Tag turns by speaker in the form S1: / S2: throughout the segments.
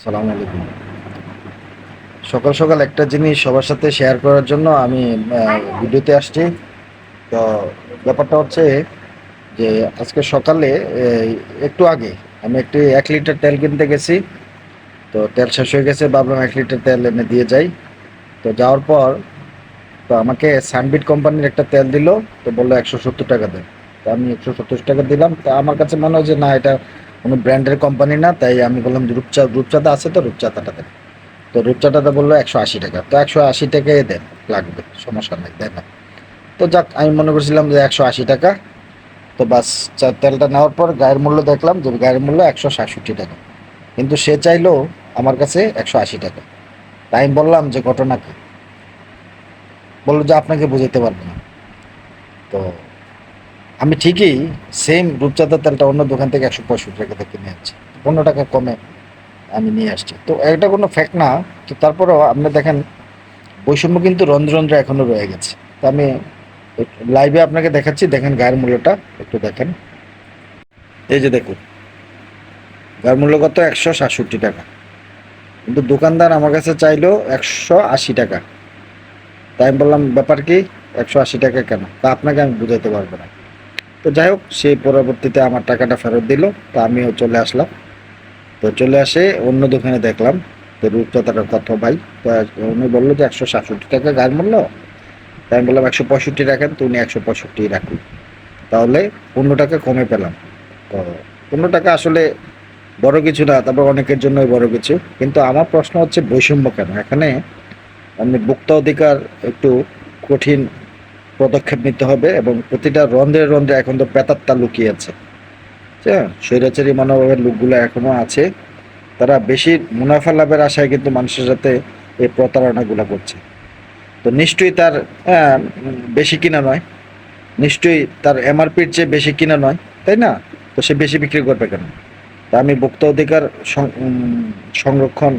S1: সালাম আলাইকুম। সকাল সকাল একটা জিনিস সবার সাথে শেয়ার করার জন্য আমি ভিডিওতে আসছি। তো ব্যাপারটা হচ্ছে যে আজকে সকালে একটু আগে আমি একটি এক লিটার তেল কিনতে গেছি। তো তেল শেষ হয়ে গেছে, ভাবলাম এক লিটার তেল এনে দিয়ে যাই। তো যাওয়ার পর, তো আমাকে সানবিট কোম্পানির একটা তেল দিল, তো বলল একশো সত্তর টাকা দেন। তো আমি একশো সত্তর টাকা দিলাম। তো আমার কাছে মনে হয় যে না, এটা কোনো ব্র্যান্ডের কোম্পানি না, তাই আমি বললাম রূপচা, রূপচাঁদা আছে তো, রূপচাঁদাটা দেন। তো রূপচাঁদাটা বলল একশো আশি টাকা। তো একশো আশি টাকাই দেন, লাগবে, সমস্যা নেই, দেন না। তো যাক, আমি মনে করছিলাম যে একশো আশি টাকা। তো বাস তেলটা নেওয়ার পর গায়ের মূল্য দেখলাম যে গায়ের মূল্য একশো সাতষট্টি টাকা। কিন্তু সে চাইলো আমার কাছে একশো আশি টাকা। তাই আমি বললাম যে ঘটনা কি? বলল যে আপনাকে বুঝাইতে পারব না। তো আমি ঠিকই সেম রূপচাঁদা তেলটা অন্য দোকান থেকে একশো পঁয়ষট্টি টাকা থেকে কিনে আসছি। পনেরো টাকা কমে আমি নিয়ে আসছি। তো এটা কোনো ফ্যাক্ট না, তো তারপরেও আপনি দেখেন, বৈষম্য কিন্তু রন্ধ্র রন্ধ্র এখনও রয়ে গেছে। তো আমি লাইভে আপনাকে দেখাচ্ছি, দেখেন গায়ের মূল্যটা, একটু দেখেন। এই যে দেখুন, গায়ের মূল্য কত? একশো সাতষট্টি টাকা। কিন্তু দোকানদার আমার কাছে চাইলো একশো আশি টাকা। তাই আমি বললাম, ব্যাপার কি? একশো আশি টাকা কেন? তা আপনাকে আমি বুঝাইতে পারব না। তো যাই হোক, সে পরবর্তীতে আমার টাকাটা ফেরত দিল, তো আমিও চলে আসলাম। তো চলে আসে অন্য দোকানে দেখলাম, তো রূপচাঁদাটা কত ভাই, তো উনি বলল যে একশো সাতষট্টি টাকা গায়ের মূল্য তাই আমি বললাম একশো পঁয়ষট্টি রাখেন, তো উনি একশো পঁয়ষট্টি রাখুন। তাহলে পনেরো টাকা কমে পেলাম। তো পনেরো টাকা আসলে বড় কিছু না, তারপর অনেকের জন্যই বড় কিছু। কিন্তু আমার প্রশ্ন হচ্ছে বৈষম্য কেন? এখানে আপনি ভোক্তা অধিকার একটু কঠিন পদক্ষেপ নিতে হবে এবং প্রতিটা রন্ধ্রে রন্ধ্রে এখন তো পেতাত্তা লুকিয়ে আছে হ্যাঁ স্বৈরাচারী মনোভাবের লোকগুলো এখনও আছে। তারা বেশি মুনাফা লাভের আশায় কিন্তু মানুষের সাথে এই প্রতারণাগুলো করছে। তো নিশ্চয়ই তার বেশি কিনা নয়। নিশ্চয়ই তার এমআরপির চেয়ে বেশি কিনা নয়, তাই না? তো সে বেশি বিক্রি করবে কেন? তা আমি ভোক্তা অধিকার সংরক্ষণ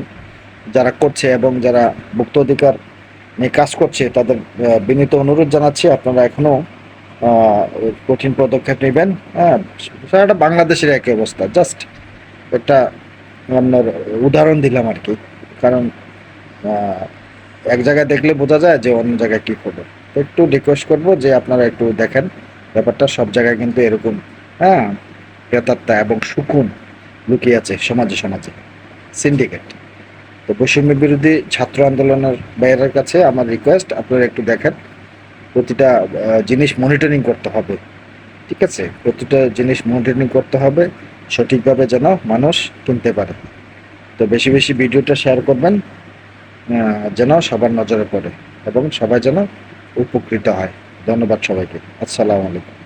S1: যারা করছে এবং যারা ভোক্তা অধিকার কাজ করছে তাদের বিনীত অনুরোধ জানাচ্ছি আপনারা এখনও আহ, কঠিন পদক্ষেপ নেবেন। হ্যাঁ সারাটা বাংলাদেশের একই অবস্থা জাস্ট একটা আপনার উদাহরণ দিলাম আর কি কারণ এক জায়গায় দেখলে বোঝা যায় যে অন্য জায়গায় কি করবে। একটু রিকোয়েস্ট করব যে আপনারা একটু দেখেন ব্যাপারটা সব জায়গায় কিন্তু এরকম হ্যাঁ প্রেতাত্মা এবং সুকুন লুকিয়ে আছে সমাজে সমাজে সিন্ডিকেট তো বৈষম্য বিরোধী ছাত্র আন্দোলনের বাইরের কাছে আমার রিকোয়েস্ট আপনারা একটু দেখেন, প্রতিটা জিনিস মনিটরিং করতে হবে, ঠিক আছে? প্রতিটা জিনিস মনিটরিং করতে হবে, সঠিকভাবে যেন মানুষ কিনতে পারে। তো বেশি বেশি ভিডিওটা শেয়ার করবেন যেন সবার নজরে পড়ে এবং সবাই যেন উপকৃত হয়। ধন্যবাদ সবাইকে। আসসালামু আলাইকুম।